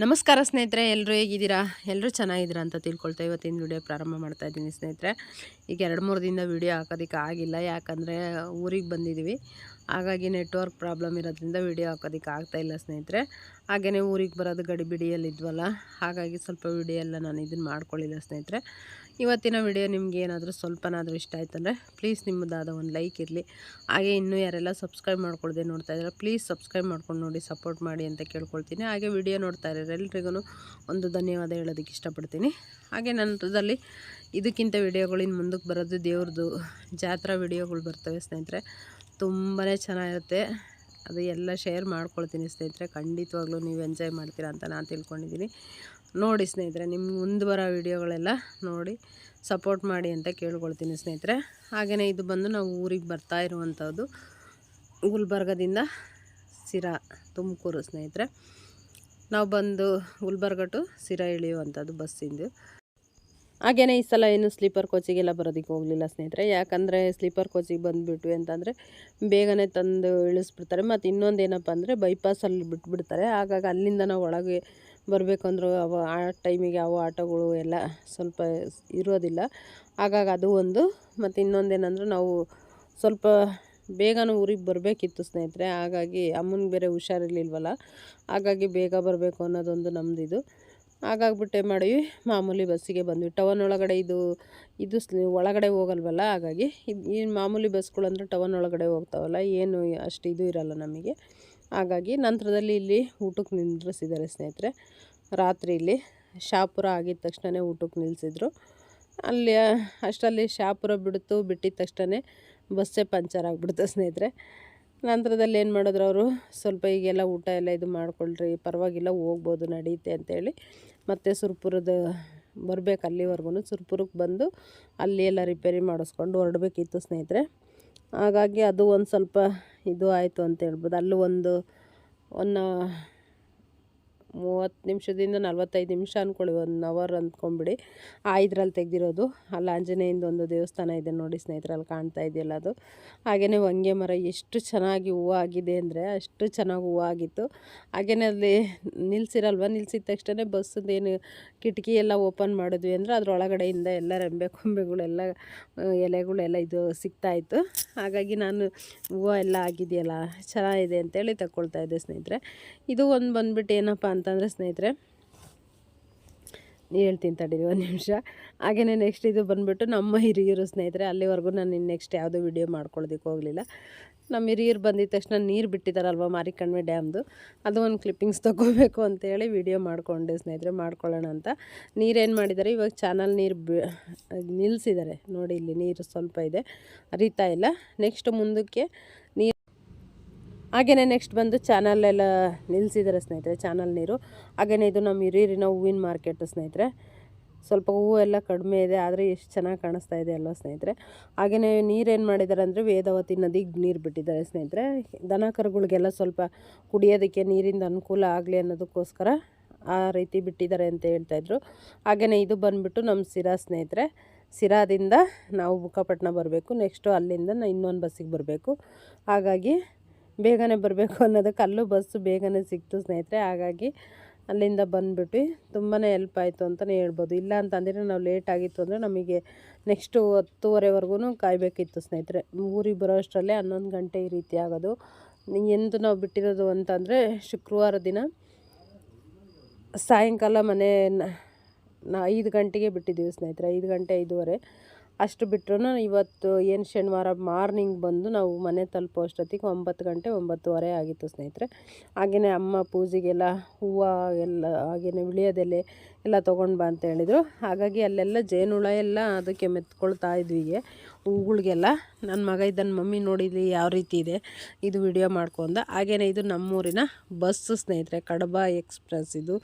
ನಮಸ್ಕಾರ ಸ್ನೇಹಿತರೆ ಎಲ್ಲರೂ ಹೇಗಿದ್ದೀರಾ? ಎಲ್ಲರೂ ಚೆನ್ನಾಗಿದ್ದೀರಾ ಅಂತ ತಿಳ್ಕೊಳ್ತಾ ಇವತ್ತಿನ ವಿಡಿಯೋ ಪ್ರಾರಂಭ ಮಾಡ್ತಾ ಇದ್ದೀನಿ ಸ್ನೇಹಿತರೆ. ಈಗ ಎರಡು ಮೂರು ದಿನದ ವಿಡಿಯೋ ಹಾಕೋದಕ್ಕೆ ಆಗಿಲ್ಲ, ಯಾಕಂದರೆ ಊರಿಗೆ ಬಂದಿದ್ದೀವಿ. ಹಾಗಾಗಿ ನೆಟ್ವರ್ಕ್ ಪ್ರಾಬ್ಲಮ್ ಇರೋದ್ರಿಂದ ವಿಡಿಯೋ ಹಾಕೋದಕ್ಕೆ ಆಗ್ತಾಯಿಲ್ಲ ಸ್ನೇಹಿತರೆ. ಹಾಗೆಯೇ ಊರಿಗೆ ಬರೋದು ಗಡಿಬಿಡಿಯಲ್ಲಿದ್ವಲ್ಲ, ಹಾಗಾಗಿ ಸ್ವಲ್ಪ ವಿಡಿಯೋ ಎಲ್ಲ ನಾನು ಇದನ್ನು ಮಾಡ್ಕೊಳ್ಳಿಲ್ಲ ಸ್ನೇಹಿತರೆ. ಇವತ್ತಿನ ವಿಡಿಯೋ ನಿಮಗೆ ಏನಾದರೂ ಸ್ವಲ್ಪನಾದರೂ ಇಷ್ಟ ಆಯ್ತಂದರೆ ಪ್ಲೀಸ್ ನಿಮ್ಮದಾದ ಒಂದು ಲೈಕ್ ಇರಲಿ. ಹಾಗೆ ಇನ್ನೂ ಯಾರೆಲ್ಲ ಸಬ್ಸ್ಕ್ರೈಬ್ ಮಾಡ್ಕೊಳ್ದೆ ನೋಡ್ತಾ ಇದ್ದಾರೆ ಪ್ಲೀಸ್ ಸಬ್ಸ್ಕ್ರೈಬ್ ಮಾಡ್ಕೊಂಡು ನೋಡಿ ಸಪೋರ್ಟ್ ಮಾಡಿ ಅಂತ ಕೇಳ್ಕೊಳ್ತೀನಿ. ಹಾಗೆ ವಿಡಿಯೋ ನೋಡ್ತಾ ಇರೋರು ಎಲ್ರಿಗೂ ಒಂದು ಧನ್ಯವಾದ ಹೇಳೋದಕ್ಕೆ ಇಷ್ಟಪಡ್ತೀನಿ. ಹಾಗೆ ನಂತರದಲ್ಲಿ ಇದಕ್ಕಿಂತ ವಿಡಿಯೋಗಳಿನ ಮುಂದಕ್ಕೆ ಬರೋದು ದೇವ್ರದ್ದು ಜಾತ್ರಾ ವಿಡಿಯೋಗಳು ಬರ್ತವೆ ಸ್ನೇಹಿತರೆ. ತುಂಬಾ ಚೆನ್ನಾಗಿರುತ್ತೆ. ಅದು ಎಲ್ಲ ಶೇರ್ ಮಾಡ್ಕೊಳ್ತೀನಿ ಸ್ನೇಹಿತರೆ. ಖಂಡಿತವಾಗ್ಲೂ ನೀವು ಎಂಜಾಯ್ ಮಾಡ್ತೀರಾ ಅಂತ ನಾನು ತಿಳ್ಕೊಂಡಿದ್ದೀನಿ. ನೋಡಿ ಸ್ನೇಹಿತರೆ, ನಿಮ್ಮ ಮುಂದೆ ಬರೋ ವಿಡಿಯೋಗಳೆಲ್ಲ ನೋಡಿ ಸಪೋರ್ಟ್ ಮಾಡಿ ಅಂತ ಕೇಳ್ಕೊಳ್ತೀನಿ ಸ್ನೇಹಿತರೆ. ಹಾಗೆಯೇ ಇದು ಬಂದು ನಾವು ಊರಿಗೆ ಬರ್ತಾ ಇರುವಂಥದ್ದು ಗುಲ್ಬರ್ಗದಿಂದ ಸಿರಾ ತುಮಕೂರು ಸ್ನೇಹಿತರೆ. ನಾವು ಬಂದು ಗುಲ್ಬರ್ಗ ಟು ಸಿರಾ ಇಳಿಯುವಂಥದ್ದು ಬಸ್ಸಿಂದು. ಹಾಗೆಯೇ ಈ ಸಲ ಏನು ಸ್ಲೀಪರ್ ಕೋಚಿಗೆಲ್ಲ ಬರೋದಕ್ಕೆ ಹೋಗಲಿಲ್ಲ ಸ್ನೇಹಿತರೆ. ಯಾಕಂದರೆ ಸ್ಲೀಪರ್ ಕೋಚಿಗೆ ಬಂದುಬಿಟ್ವಿ ಅಂತಂದರೆ ಬೇಗನೆ ತಂದು ಇಳಿಸ್ಬಿಡ್ತಾರೆ. ಮತ್ತು ಇನ್ನೊಂದು ಏನಪ್ಪ ಅಂದರೆ ಬೈಪಾಸಲ್ಲಿ ಬಿಟ್ಬಿಡ್ತಾರೆ. ಹಾಗಾಗಿ ಅಲ್ಲಿಂದ ನಾವು ಒಳಗೆ ಬರಬೇಕಂದ್ರೂ ಅವ ಆ ಟೈಮಿಗೆ ಅವು ಆಟೋಗಳು ಎಲ್ಲ ಸ್ವಲ್ಪ ಇರೋದಿಲ್ಲ. ಹಾಗಾಗಿ ಅದು ಒಂದು. ಮತ್ತು ಇನ್ನೊಂದೇನೆಂದ್ರೆ ನಾವು ಸ್ವಲ್ಪ ಬೇಗನೆ ಊರಿಗೆ ಬರಬೇಕಿತ್ತು ಸ್ನೇಹಿತರೆ. ಹಾಗಾಗಿ ಅಮ್ಮನಿಗೆ ಬೇರೆ ಹುಷಾರಿರ್ಲಿಲ್ವಲ್ಲ. ಹಾಗಾಗಿ ಬೇಗ ಬರಬೇಕು ಅನ್ನೋದೊಂದು ನಮ್ಮದಿದು ಹಾಗಾಗ್ಬಿಟ್ಟು ಮಾಡಿ ಮಾಮೂಲಿ ಬಸ್ಸಿಗೆ ಬಂದ್ವಿ. ಟವನ್ ಒಳಗಡೆ ಇದು ಇದು ಒಳಗಡೆ ಹೋಗಲ್ವಲ್ಲ, ಹಾಗಾಗಿ ಈ ಮಾಮೂಲಿ ಬಸ್ಗಳಂದ್ರೆ ಟವನ್ ಒಳಗಡೆ ಹೋಗ್ತಾವಲ್ಲ, ಏನು ಅಷ್ಟು ಇದು ಇರಲ್ಲ ನಮಗೆ. ಹಾಗಾಗಿ ನಂತರದಲ್ಲಿ ಇಲ್ಲಿ ಊಟಕ್ಕೆ ನಿಂದ್ರಿಸಿದ್ದಾರೆ ಸ್ನೇಹಿತರೆ. ರಾತ್ರಿ ಇಲ್ಲಿ ಶಾಪುರ ಆಗಿದ ತಕ್ಷಣವೇ ಊಟಕ್ಕೆ ನಿಲ್ಲಿಸಿದ್ರು ಅಲ್ಲಿ, ಅಷ್ಟರಲ್ಲಿ ಶಾಪುರ ಬಿಡ್ತು, ಬಿಟ್ಟಿದ ತಕ್ಷಣ ಬಸ್ಸೇ ಪಂಚರ್ ಆಗಿಬಿಡ್ತು ಸ್ನೇಹಿತರೆ. ನಂತರದಲ್ಲಿ ಏನು ಮಾಡಿದ್ರು ಅವರು, ಸ್ವಲ್ಪ ಈಗೆಲ್ಲ ಊಟ ಎಲ್ಲ ಇದು ಮಾಡ್ಕೊಳ್ರಿ, ಪರವಾಗಿಲ್ಲ ಹೋಗ್ಬೋದು ನಡೆಯುತ್ತೆ ಅಂತೇಳಿ ಮತ್ತು ಸುರ್ಪುರದ ಬರಬೇಕು ಅಲ್ಲಿವರೆಗೂ ಸುರ್ಪುರಕ್ಕೆ ಬಂದು ಅಲ್ಲಿ ಎಲ್ಲ ರಿಪೇರಿ ಮಾಡಿಸ್ಕೊಂಡು ಹೊರಡಬೇಕಿತ್ತು ಸ್ನೇಹಿತರೆ. ಹಾಗಾಗಿ ಅದು ಒಂದು ಸ್ವಲ್ಪ ಇದು ಆಯಿತು ಅಂತ ಹೇಳ್ಬೋದು. ಅಲ್ಲೂ ಒಂದು ಒನ್ ಮೂವತ್ತು ನಿಮಿಷದಿಂದ ನಲ್ವತ್ತೈದು ನಿಮಿಷ ಅಂದ್ಕೊಳ್ಳಿ ಒನ್ ಅವರ್ ಅಂದ್ಕೊಂಬಿಡಿ. ಆ ಇದ್ರಲ್ಲಿ ತೆಗೆದಿರೋದು, ಅಲ್ಲಿ ಆಂಜನೇಯಿಂದ ಒಂದು ದೇವಸ್ಥಾನ ಇದೆ ನೋಡಿ ಸ್ನೇಹಿತರಲ್ಲಿ ಕಾಣ್ತಾ ಇದೆಯಲ್ಲ ಅದು. ಹಾಗೆಯೇ ಹೊಂಗೆ ಮರ ಎಷ್ಟು ಚೆನ್ನಾಗಿ ಹೂವು ಆಗಿದೆ ಅಂದರೆ ಅಷ್ಟು ಚೆನ್ನಾಗಿ ಹೂವು ಆಗಿತ್ತು. ಹಾಗೆಯೇ ಅಲ್ಲಿ ನಿಲ್ಸಿರಲ್ವ? ನಿಲ್ಸಿದ ತಕ್ಷಣ ಬಸ್ಸಿಂದ ಏನು ಕಿಟಕಿ ಎಲ್ಲ ಓಪನ್ ಮಾಡಿದ್ವಿ ಅಂದರೆ ಅದರೊಳಗಡೆಯಿಂದ ಎಲ್ಲ ರೆಂಬೆ ಕೊಂಬೆಗಳೆಲ್ಲ, ಎಲೆಗಳೆಲ್ಲ ಇದು ಸಿಗ್ತಾಯಿತ್ತು ಹಾಗಾಗಿ ನಾನು ಹೂವು ಎಲ್ಲ ಆಗಿದೆಯಲ್ಲ, ಚೆನ್ನಾಗಿದೆ ಅಂತೇಳಿ ತಗೊಳ್ತಾ ಇದ್ದೆ ಸ್ನೇಹಿತರೆ. ಇದು ಒಂದು ಬಂದ್ಬಿಟ್ಟು ಏನಪ್ಪ ಅಂತಂದರೆ ಸ್ನೇಹಿತರೆ, ಹೇಳ್ತೀನಿ ತಡೀರಿ ಒಂದು ನಿಮಿಷ. ಹಾಗೆಯೇ ನೆಕ್ಸ್ಟ್ ಇದು ಬಂದುಬಿಟ್ಟು ನಮ್ಮ ಹಿರಿಯರು ಸ್ನೇಹಿತರೆ, ಅಲ್ಲಿವರೆಗೂ ನಾನು ಇನ್ನು ನೆಕ್ಸ್ಟ್ ಯಾವುದೋ ವಿಡಿಯೋ ಮಾಡ್ಕೊಳ್ಳೋದಕ್ಕೆ ಹೋಗಲಿಲ್ಲ. ನಮ್ಮ ಹಿರಿಯರು ಬಂದಿದ್ದ ತಕ್ಷಣ ನೀರು ಬಿಟ್ಟಿದ್ದಾರಲ್ವ ಮಾರಿಕಣ್ವೆ ಡ್ಯಾಮ್ದು? ಅದು ಒಂದು ಕ್ಲಿಪ್ಪಿಂಗ್ಸ್ ತೊಗೋಬೇಕು ಅಂತೇಳಿ ವಿಡಿಯೋ ಮಾಡಿಕೊಂಡೆ ಸ್ನೇಹಿತರೆ, ಮಾಡ್ಕೊಳ್ಳೋಣ ಅಂತ. ನೀರೇನು ಮಾಡಿದ್ದಾರೆ ಇವಾಗ ಚಾನಲ್ ನೀರು ನಿಲ್ಲಿಸಿದ್ದಾರೆ ನೋಡಿ ಇಲ್ಲಿ ನೀರು ಸ್ವಲ್ಪ ಇದೆ. ಅರಿತಾ ಇಲ್ಲ. ನೆಕ್ಸ್ಟ್ ಮುಂದಕ್ಕೆ ನೀರು ಹಾಗೆಯೇ ನೆಕ್ಸ್ಟ್ ಬಂದು ಚಾನಲ್ ಎಲ್ಲ ನಿಲ್ಲಿಸಿದ್ದಾರೆ ಸ್ನೇಹಿತರೆ ಚಾನಲ್ ನೀರು. ಹಾಗೆಯೇ ಇದು ನಮ್ಮ ಹಿರಿಯರಿನ ಹೂವಿನ ಮಾರ್ಕೆಟು ಸ್ನೇಹಿತರೆ. ಸ್ವಲ್ಪ ಹೂವು ಎಲ್ಲ ಕಡಿಮೆ ಇದೆ, ಆದರೆ ಎಷ್ಟು ಚೆನ್ನಾಗಿ ಕಾಣಿಸ್ತಾ ಇದೆ ಅಲ್ವಾ ಸ್ನೇಹಿತರೆ. ಹಾಗೆಯೇ ನೀರೇನು ಮಾಡಿದ್ದಾರೆ ಅಂದರೆ ವೇದಾವತಿ ನದಿಗೆ ನೀರು ಬಿಟ್ಟಿದ್ದಾರೆ ಸ್ನೇಹಿತರೆ. ದನ ಕರುಗಳಿಗೆಲ್ಲ ಸ್ವಲ್ಪ ಕುಡಿಯೋದಕ್ಕೆ ನೀರಿಂದ ಅನುಕೂಲ ಆಗಲಿ ಅನ್ನೋದಕ್ಕೋಸ್ಕರ ಆ ರೀತಿ ಬಿಟ್ಟಿದ್ದಾರೆ ಅಂತ ಹೇಳ್ತಾಯಿದ್ರು ಹಾಗೆಯೇ ಇದು ಬಂದುಬಿಟ್ಟು ನಮ್ಮ ಸಿರಾ ಸ್ನೇಹಿತರೆ. ಸಿರಾದಿಂದ ನಾವು ಬುಕ್ಕಾಪಟ್ಟಣ ಬರಬೇಕು ನೆಕ್ಸ್ಟು ಅಲ್ಲಿಂದ ಇನ್ನೊಂದು ಬಸ್ಸಿಗೆ ಬರಬೇಕು. ಹಾಗಾಗಿ ಬೇಗನೆ ಬರಬೇಕು ಅನ್ನೋದಕ್ಕೆ ಅಲ್ಲೂ ಬಸ್ಸು ಬೇಗನೆ ಸಿಕ್ತು ಸ್ನೇಹಿತರೆ. ಹಾಗಾಗಿ ಅಲ್ಲಿಂದ ಬಂದುಬಿಟ್ಟು ತುಂಬಾ ಹೆಲ್ಪ್ ಆಯಿತು ಅಂತಲೇ ಹೇಳ್ಬೋದು. ಇಲ್ಲ ಅಂತಂದರೆ ನಾವು ಲೇಟ್ ಆಗಿತ್ತು ಅಂದರೆ ನಮಗೆ ನೆಕ್ಸ್ಟು ಹತ್ತುವರೆವರೆಗೂ ಕಾಯಬೇಕಿತ್ತು ಸ್ನೇಹಿತರೆ. ಊರಿಗೆ ಬರೋ ಅಷ್ಟರಲ್ಲೇ ಹನ್ನೊಂದು ಗಂಟೆ ಈ ರೀತಿ ಆಗೋದು. ಎಂದು ನಾವು ಬಿಟ್ಟಿರೋದು ಅಂತಂದರೆ ಶುಕ್ರವಾರ ದಿನ ಸಾಯಂಕಾಲ ಮನೆ ನಾ ಐದು ಗಂಟೆಗೆ ಬಿಟ್ಟಿದ್ದೀವಿ ಸ್ನೇಹಿತರೆ. ಐದು ಗಂಟೆ ಐದೂವರೆ. ಅಷ್ಟು ಬಿಟ್ಟರು ಇವತ್ತು ಏನು ಶನಿವಾರ ಮಾರ್ನಿಂಗ್ ಬಂದು ನಾವು ಮನೆ ತಲುಪೋ ಅಷ್ಟೊತ್ತಿಗೆ ಒಂಬತ್ತು ಗಂಟೆ ಒಂಬತ್ತುವರೆ ಆಗಿತ್ತು ಸ್ನೇಹಿತರೆ. ಹಾಗೆಯೇ ಅಮ್ಮ ಪೂಜೆಗೆಲ್ಲ ಹೂವು ಎಲ್ಲ ಹಾಗೆಯೇ ವಿಳಿಯೋದೆಲೆ ಎಲ್ಲ ತೊಗೊಂಡು ಬಾ ಅಂತ ಹೇಳಿದರು. ಹಾಗಾಗಿ ಅಲ್ಲೆಲ್ಲ ಜೇನುಳ ಎಲ್ಲ ಅದಕ್ಕೆ ಮೆತ್ಕೊಳ್ತಾ ಇದ್ವಿ ಹೂಗಳಿಗೆಲ್ಲ ನನ್ನ ಮಗ ನನ್ನ ಮಮ್ಮಿ ನೋಡಿದ್ವಿ ಯಾವ ರೀತಿ ಇದೆ, ಇದು ವಿಡಿಯೋ ಮಾಡ್ಕೊಂಡ ಹಾಗೆಯೇ ಇದು ನಮ್ಮೂರಿನ ಬಸ್ಸು ಸ್ನೇಹಿತರೆ, ಕಡಬ ಎಕ್ಸ್ಪ್ರೆಸ್ ಇದು.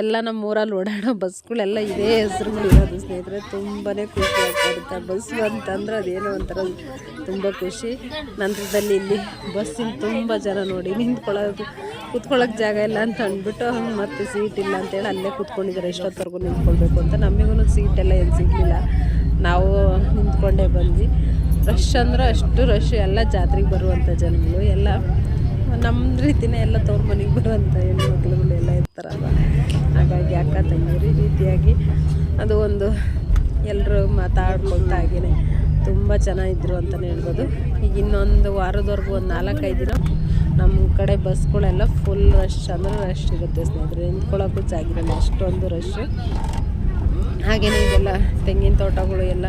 ಎಲ್ಲ ನಮ್ಮ ಊರಲ್ಲಿ ಓಡಾಡೋ ಬಸ್ಗಳೆಲ್ಲ ಇದೇ ಹೆಸರುಗಳು ಇರೋದು ಸ್ನೇಹಿತರೆ. ತುಂಬಾ ಖುಷಿ ಆಗ್ತಾ ಬಸ್ ಅಂತಂದ್ರೆ ಅದೇನೋ ಒಂಥರ ತುಂಬ ಖುಷಿ. ನಂತರದಲ್ಲಿ ಇಲ್ಲಿ ಬಸ್ಸಿನ ತುಂಬ ಜನ ನೋಡಿ ನಿಂತ್ಕೊಳ್ಳೋದು, ಕುತ್ಕೊಳ್ಳೋಕೆ ಜಾಗ ಇಲ್ಲ ಅಂತ ಅಂದ್ಬಿಟ್ಟು ಮತ್ತೆ ಸೀಟ್ ಇಲ್ಲ ಅಂತೇಳಿ ಅಲ್ಲೇ ಕುತ್ಕೊಂಡಿದ್ದಾರೆ. ಎಷ್ಟೊತ್ತವರೆಗೂ ನಿಂತ್ಕೊಳ್ಬೇಕು ಅಂತ ನಮಗೂ ಸೀಟೆಲ್ಲ ಏನು ಸಿಗಲಿಲ್ಲ. ನಿಂತ್ಕೊಂಡೇ ಬಂದ್ವಿ. ರಶ್ ಅಂದ್ರೆ ಅಷ್ಟು ರಶ್ ಎಲ್ಲ ಜಾತ್ರೆಗೆ ಬರುವಂಥ ಜನಗಳು, ಎಲ್ಲ ನಮ್ಮ ರೀತಿನೇ ಎಲ್ಲ ತವ್ರ ಮನೆಗೆ ಬರುವಂಥ ಹೆಣ್ಮಕ್ಳುಗಳು ಎಲ್ಲ ಇರ್ತಾರಲ್ಲ ಹಾಗಾಗಿ ಅಕ್ಕ, ತಂಗಿಯರು ಈ ರೀತಿಯಾಗಿ ಅದು ಒಂದು ಎಲ್ಲರೂ ಮಾತಾಡ್ಕೊಳ್ತಾ ಹಾಗೇನೆ ತುಂಬ ಚೆನ್ನಾಗಿದ್ರು ಅಂತಲೇ ಹೇಳ್ಬೋದು. ಈಗ ಇನ್ನೊಂದು ವಾರದವರೆಗೂ ಒಂದು ನಾಲ್ಕೈದು ದಿನ ನಮ್ಮ ಕಡೆ ಬಸ್ಗಳೆಲ್ಲ ಫುಲ್ ರಶ್ ಅಂದರೆ ರಶ್ ಇರುತ್ತೆ ಸ್ನೇಹಿತರೆ. ನಿಂತ್ಕೊಳ್ಳೋಕ್ಕೂ ಜಾಗಿರಲ್ಲ, ಅಷ್ಟೊಂದು ರಶ್ ಹಾಗೆಯೇ ಇದೆಲ್ಲ ತೆಂಗಿನ ತೋಟಗಳು ಎಲ್ಲ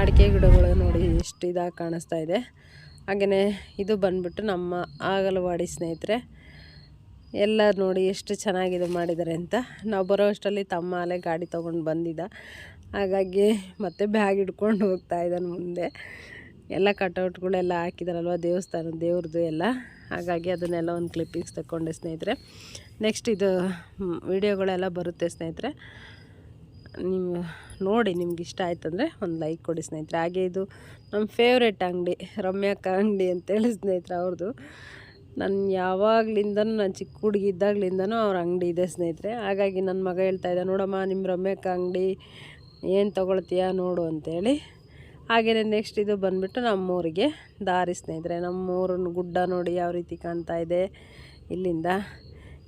ಅಡಿಕೆ ಗಿಡಗಳು ನೋಡಿ ಎಷ್ಟು ಇದಾಗಿ ಕಾಣಿಸ್ತಾ ಇದೆ. ಹಾಗೆಯೇ ಇದು ಬಂದ್ಬಿಟ್ಟು ನಮ್ಮ ಆಗಲವಾಡಿ ಸ್ನೇಹಿತರೆ ಎಲ್ಲ ನೋಡಿ ಎಷ್ಟು ಚೆನ್ನಾಗಿದೆ ಮಾಡಿದ್ದಾರೆ ಅಂತ. ನಾವು ಬರೋ ಅಷ್ಟರಲ್ಲಿ ತಮ್ಮ ಅಲೆ ಗಾಡಿ ತೊಗೊಂಡು ಬಂದಿದ್ದ. ಹಾಗಾಗಿ ಮತ್ತೆ ಬ್ಯಾಗ್ ಇಟ್ಕೊಂಡು ಹೋಗ್ತಾ ಇದ್ದಾನೆ ಮುಂದೆ. ಎಲ್ಲ ಕಟೌಟ್ಗಳೆಲ್ಲ ಹಾಕಿದಾರಲ್ವ ದೇವಸ್ಥಾನ, ದೇವ್ರದ್ದು ಎಲ್ಲ. ಹಾಗಾಗಿ ಅದನ್ನೆಲ್ಲ ಒಂದು ಕ್ಲಿಪ್ಪಿಂಗ್ಸ್ ತಗೊಂಡೆ ಸ್ನೇಹಿತರೆ. ನೆಕ್ಸ್ಟ್ ಇದು ವಿಡಿಯೋಗಳೆಲ್ಲ ಬರುತ್ತೆ ಸ್ನೇಹಿತರೆ. ನೀವು ನೋಡಿ ನಿಮ್ಗೆ ಇಷ್ಟ ಆಯ್ತು ಅಂದರೆ ಒಂದು ಲೈಕ್ ಕೊಡಿ ಸ್ನೇಹಿತರೆ. ಹಾಗೆ ಇದು ನಮ್ಮ ಫೇವ್ರೆಟ್ ಅಂಗಡಿ ರಮ್ಯಾಕ ಅಂಗಡಿ ಅಂತೇಳಿ ಸ್ನೇಹಿತರೆ ಅವ್ರದ್ದು ನಾನು ಯಾವಾಗಲಿಂದನೂ, ನಾನು ಚಿಕ್ಕ ಹುಡುಗಿ ಇದ್ದಾಗಲಿಂದನೂ ಅವ್ರ ಅಂಗಡಿ ಇದೆ ಸ್ನೇಹಿತರೆ. ಹಾಗಾಗಿ ನನ್ನ ಮಗ ಹೇಳ್ತಾ ಇದ್ದ, ನೋಡಮ್ಮ ನಿಮ್ಮ ರಮ್ಯಾಕ ಅಂಗಡಿ ಏನು ತೊಗೊಳ್ತೀಯ ನೋಡು ಅಂತೇಳಿ. ಹಾಗೆಯೇ ನೆಕ್ಸ್ಟ್ ಇದು ಬಂದುಬಿಟ್ಟು ನಮ್ಮೂರಿಗೆ ದಾರಿ ಸ್ನೇಹಿತರೆ. ನಮ್ಮೂರನ್ನ ಗುಡ್ಡ ನೋಡಿ ಯಾವ ರೀತಿ ಕಾಣ್ತಾ ಇದೆ ಇಲ್ಲಿಂದ.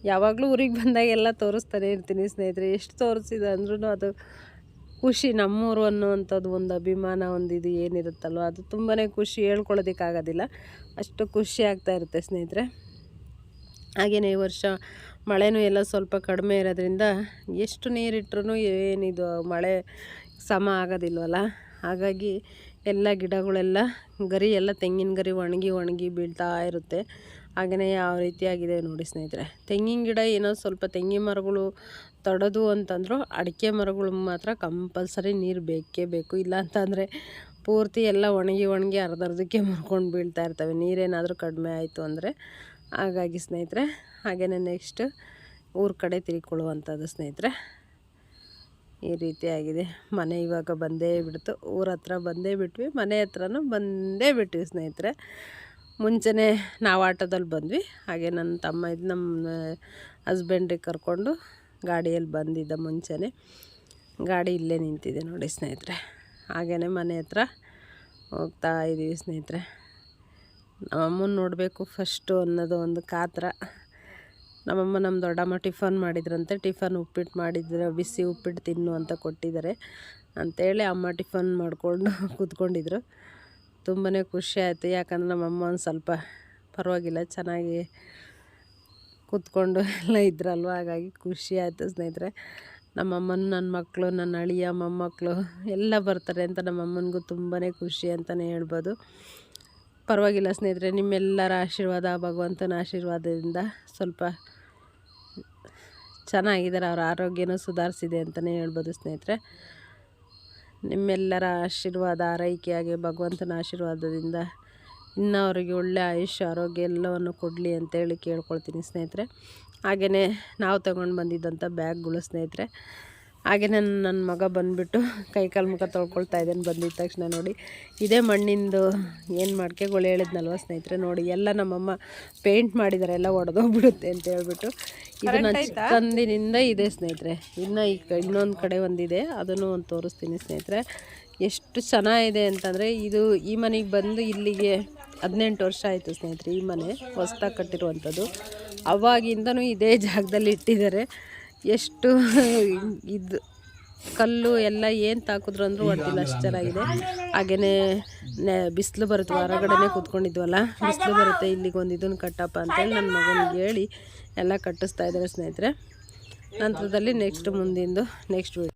ಯಾವಾಗಲೂ ಊರಿಗೆ ಬಂದಾಗ ಎಲ್ಲ ತೋರಿಸ್ತಾನೆ ಇರ್ತೀನಿ ಸ್ನೇಹಿತರೆ. ಎಷ್ಟು ತೋರಿಸಿದೆ ಅಂದ್ರೂ ಅದು ಖುಷಿ ನಮ್ಮೂರು ಅನ್ನುವಂಥದ್ದು ಒಂದು ಅಭಿಮಾನ, ಒಂದು ಇದು ಏನಿರುತ್ತಲ್ವ? ಅದು ತುಂಬಾ ಖುಷಿ ಹೇಳ್ಕೊಳ್ಳೋದಕ್ಕಾಗೋದಿಲ್ಲ. ಅಷ್ಟು ಖುಷಿ ಆಗ್ತಾ ಇರುತ್ತೆ ಸ್ನೇಹಿತರೆ. ಹಾಗೆಯೇ ಈ ವರ್ಷ ಮಳೆನೂ ಎಲ್ಲ ಸ್ವಲ್ಪ ಕಡಿಮೆ ಇರೋದ್ರಿಂದ ಎಷ್ಟು ನೀರಿಟ್ರೂ ಏನಿದು ಮಳೆ ಸಮ ಆಗೋದಿಲ್ವಲ್ಲ? ಹಾಗಾಗಿ ಎಲ್ಲ ಗಿಡಗಳೆಲ್ಲ ಗರಿ ಎಲ್ಲ ತೆಂಗಿನ ಗರಿ ಒಣಗಿ ಒಣಗಿ ಬೀಳ್ತಾ ಇರುತ್ತೆ. ಹಾಗೆಯೇ ಯಾವ ರೀತಿಯಾಗಿದೆ ನೋಡಿ ಸ್ನೇಹಿತರೆ. ತೆಂಗಿನ ಗಿಡ ಏನೋ ಸ್ವಲ್ಪ ತೆಂಗಿನ ಮರಗಳು ತಡೋದು ಅಂತಂದರೂ ಅಡಿಕೆ ಮರಗಳು ಮಾತ್ರ ಕಂಪಲ್ಸರಿ ನೀರು ಬೇಕೇ ಬೇಕು. ಇಲ್ಲ ಅಂತಂದರೆ ಪೂರ್ತಿ ಎಲ್ಲ ಒಣಗಿ ಒಣಗಿ ಅರ್ಧರ್ಧಕ್ಕೆ ಮುರ್ಕೊಂಡು ಬೀಳ್ತಾ ಇರ್ತವೆ. ನೀರೇನಾದರೂ ಕಡಿಮೆ ಆಯಿತು ಅಂದರೆ ಹಾಗಾಗಿ ಸ್ನೇಹಿತರೆ ಹಾಗೆಯೇ ನೆಕ್ಸ್ಟ್ ಊರ ಕಡೆ ತಿಳ್ಕೊಳ್ಳುವಂಥದ್ದು ಸ್ನೇಹಿತರೆ. ಈ ರೀತಿಯಾಗಿದೆ ಮನೆ ಇವಾಗ ಬಂದೇ ಬಿಡ್ತು. ಊರ ಹತ್ರ ಬಂದೇ ಬಿಟ್ವಿ. ಮನೆ ಹತ್ರನೂ ಬಂದೇ ಬಿಟ್ವಿ ಸ್ನೇಹಿತರೆ. ಮುಂಚೆನೇ ನಾವು ಆಟೋದಲ್ಲಿ ಬಂದ್ವಿ. ಹಾಗೆ ನನ್ನ ತಮ್ಮ ಇದು ನಮ್ಮ ಹಸ್ಬೆಂಡ್ರಿಗೆ ಕರ್ಕೊಂಡು ಗಾಡಿಯಲ್ಲಿ ಬಂದಿದ್ದ ಮುಂಚೆನೇ ಗಾಡಿ ಇಲ್ಲೇ ನಿಂತಿದೆ ನೋಡಿ ಸ್ನೇಹಿತರೆ. ಹಾಗೆಯೇ ಮನೆ ಹತ್ರ ಹೋಗ್ತಾ ಇದ್ದೀವಿ ಸ್ನೇಹಿತರೆ. ನಮ್ಮಮ್ಮನ ನೋಡಬೇಕು ಫಸ್ಟು ಅನ್ನೋದು ಒಂದು ಕಾತ್ರ. ನಮ್ಮಮ್ಮ ನಮ್ಮ ದೊಡ್ಡಮ್ಮ ಟಿಫನ್ ಮಾಡಿದ್ರಂತೆ. ಟಿಫನ್ ಉಪ್ಪಿಟ್ಟು ಮಾಡಿದ್ರೆ, ಬಿಸಿ ಉಪ್ಪಿಟ್ಟು ತಿನ್ನು ಅಂತ ಕೊಟ್ಟಿದ್ದಾರೆ. ಅಂಥೇಳಿ ಅಮ್ಮ ಟಿಫನ್ ಮಾಡಿಕೊಂಡು ಕೂತ್ಕೊಂಡಿದ್ರು. ತುಂಬಾ ಖುಷಿ ಆಯಿತು. ಯಾಕಂದ್ರೆ ನಮ್ಮಮ್ಮ ಒಂದು ಸ್ವಲ್ಪ ಪರವಾಗಿಲ್ಲ, ಚೆನ್ನಾಗಿ ಕೂತ್ಕೊಂಡು ಎಲ್ಲ ಇದ್ರಲ್ವ? ಹಾಗಾಗಿ ಖುಷಿ ಆಯಿತು ಸ್ನೇಹಿತರೆ. ನಮ್ಮಮ್ಮನ ನನ್ನ ಮಕ್ಕಳು ನನ್ನ ಅಳಿಯ ಮೊಮ್ಮಕ್ಕಳು ಎಲ್ಲ ಬರ್ತಾರೆ ಅಂತ ನಮ್ಮಮ್ಮನಿಗೂ ತುಂಬಾ ಖುಷಿ ಅಂತಲೇ ಹೇಳ್ಬೋದು. ಪರವಾಗಿಲ್ಲ ಸ್ನೇಹಿತರೆ, ನಿಮ್ಮೆಲ್ಲರ ಆಶೀರ್ವಾದ, ಭಗವಂತನ ಆಶೀರ್ವಾದದಿಂದ ಸ್ವಲ್ಪ ಚೆನ್ನಾಗಿದ್ದಾರೆ. ಅವರ ಆರೋಗ್ಯನೂ ಸುಧಾರಿಸಿದೆ ಅಂತಲೇ ಹೇಳ್ಬೋದು ಸ್ನೇಹಿತರೆ. ನಿಮ್ಮೆಲ್ಲರ ಆಶೀರ್ವಾದ, ಆರೈಕೆಯಾಗಿ ಭಗವಂತನ ಆಶೀರ್ವಾದದಿಂದ ಇನ್ನು ಅವರಿಗೆ ಒಳ್ಳೆ ಆಯುಷ್ಯ, ಆರೋಗ್ಯ ಎಲ್ಲವನ್ನು ಕೊಡಲಿ ಅಂತೇಳಿ ಕೇಳ್ಕೊಳ್ತೀನಿ ಸ್ನೇಹಿತರೆ. ಹಾಗೆಯೇ ನಾವು ತಗೊಂಡು ಬಂದಿದ್ದಂಥ ಬ್ಯಾಗ್ಗಳು ಸ್ನೇಹಿತರೆ ಹಾಗೆ ನನ್ನ ನನ್ನ ಮಗ ಬಂದುಬಿಟ್ಟು ಕೈಕಾಲು ಮುಖ ತೊಳ್ಕೊಳ್ತಾ ಇದ್ದೇನೆ ಬಂದಿದ್ದ ತಕ್ಷಣ ನೋಡಿ. ಇದೇ ಮಣ್ಣಿಂದು ಏನು ಮಾಡ್ಕೆಗಳು ಹೇಳಿದ್ನಲ್ವ ಸ್ನೇಹಿತರೆ ನೋಡಿ ಎಲ್ಲ ನಮ್ಮಮ್ಮ ಪೇಂಟ್ ಮಾಡಿದ್ದಾರೆ ಎಲ್ಲ ಒಡೆದೋಗ್ಬಿಡುತ್ತೆ ಅಂತ ಹೇಳ್ಬಿಟ್ಟು. ಇದು ನನ್ನ ಚಿಕ್ಕಂದಿನಿಂದ ಇದೆ ಸ್ನೇಹಿತರೆ. ಇನ್ನು ಈ ಇನ್ನೊಂದು ಕಡೆ ಒಂದಿದೆ ಅದನ್ನು ಒಂದು ತೋರಿಸ್ತೀನಿ ಸ್ನೇಹಿತರೆ. ಎಷ್ಟು ಚೆನ್ನಾಗಿದೆ ಅಂತಂದರೆ ಇದು ಈ ಮನೆಗೆ ಬಂದು ಇಲ್ಲಿಗೆ ಹದಿನೆಂಟು ವರ್ಷ ಆಯಿತು ಸ್ನೇಹಿತರೆ ಈ ಮನೆ ಹೊಸ್ದಾಗಿ ಕಟ್ಟಿರುವಂಥದ್ದು. ಅವಾಗಿಂದನೂ ಇದೇ ಜಾಗದಲ್ಲಿ ಇಟ್ಟಿದ್ದಾರೆ. ಎಷ್ಟು ಇದು ಕಲ್ಲು ಎಲ್ಲ ಏನು ತಾಕಿದ್ರು ಅಂದರೂ ಹೊಡೆದಿಲ್ಲ ಅಷ್ಟು ಚೆನ್ನಾಗಿದೆ. ಹಾಗೆಯೇ ಬಿಸಿಲು ಬರುತ್ತೆ, ಹೊರಗಡೆನೇ ಕೂತ್ಕೊಂಡಿದ್ವಲ್ಲ, ಬಿಸಿಲು ಬರುತ್ತೆ, ಇಲ್ಲಿಗೆ ಒಂದು ಇದನ್ನು ಕಟ್ಟಪ್ಪ ಅಂತೇಳಿ ನನ್ನ ಮಗನಿಗೆ ಹೇಳಿ ಎಲ್ಲ ಕಟ್ಟಿಸ್ತಾ ಇದ್ದಾರೆ ಸ್ನೇಹಿತರೆ. ನಂತರದಲ್ಲಿ ನೆಕ್ಸ್ಟ್ ಮುಂದಿಂದು ನೆಕ್ಸ್ಟ್